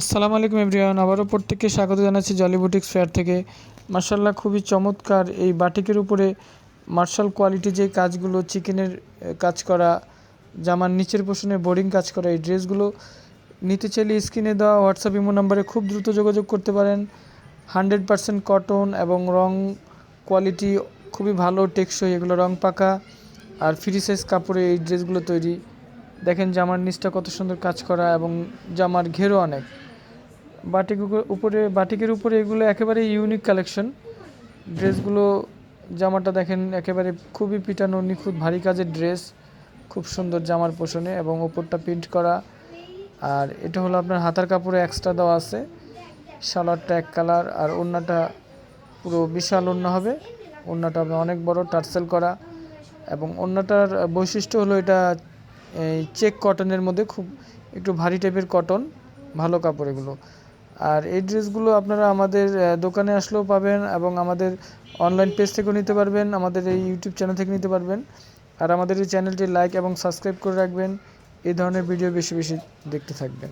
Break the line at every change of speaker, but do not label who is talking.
আসসালামু আলাইকুম এভরিওয়ান, আবারও প্রত্যেককে স্বাগত জানাচ্ছি জলি বুটিক্স ফেয়ার থেকে। মার্শাল্লাহ খুবই চমৎকার এই বাটিকের উপরে মার্শাল কোয়ালিটি যে কাজগুলো চিকেনের কাজ করা, জামার নিচের পোষণে বোরিং কাজ করা, এই ড্রেসগুলো নিতে চাইলে স্ক্রিনে দেওয়া হোয়াটসঅ্যাপ ইমো নাম্বারে খুব দ্রুত যোগাযোগ করতে পারেন। হান্ড্রেড পারসেন্ট কটন এবং রং কোয়ালিটি খুবই ভালো, টেকসই, এগুলো রং পাকা আর ফ্রি সাইজ কাপড়ে এই ড্রেসগুলো তৈরি। দেখেন জামার নিচটা কত সুন্দর কাজ করা এবং জামার ঘেরও অনেক। বাটিক উপরে, বাটিকের উপরে এগুলো একেবারে ইউনিক কালেকশন ড্রেসগুলো, জামাটা দেখেন, একেবারে খুবই পিটানো, নিখুঁত, ভারী কাজের ড্রেস, খুব সুন্দর জামার পোষণে এবং ওপরটা প্রিন্ট করা। আর এটা হলো আপনার হাতার কাপড়ে এক্সট্রা দেওয়া আছে। সালোয়ারটা এক কালার আর ওড়নাটা পুরো বিশাল ওড়না হবে। ওড়নাটা হবে অনেক বড়, টার্সেল করা। এবং ওড়নাটার বৈশিষ্ট্য হলো এটা, এই চেক কটনের মধ্যে খুব একটু ভারী টাইপের কটন ভালো কাপড় এগুলো। আর এই ড্রেসগুলো আপনারা আমাদের দোকানে আসলেও পাবেন এবং আমাদের অনলাইন পেজ থেকেও নিতে পারবেন, আমাদের এই ইউটিউব চ্যানেল থেকে নিতে পারবেন। আর আমাদের এই চ্যানেলটি লাইক এবং সাবস্ক্রাইব করে রাখবেন, এই ধরনের ভিডিও বেশি বেশি দেখতে থাকবেন।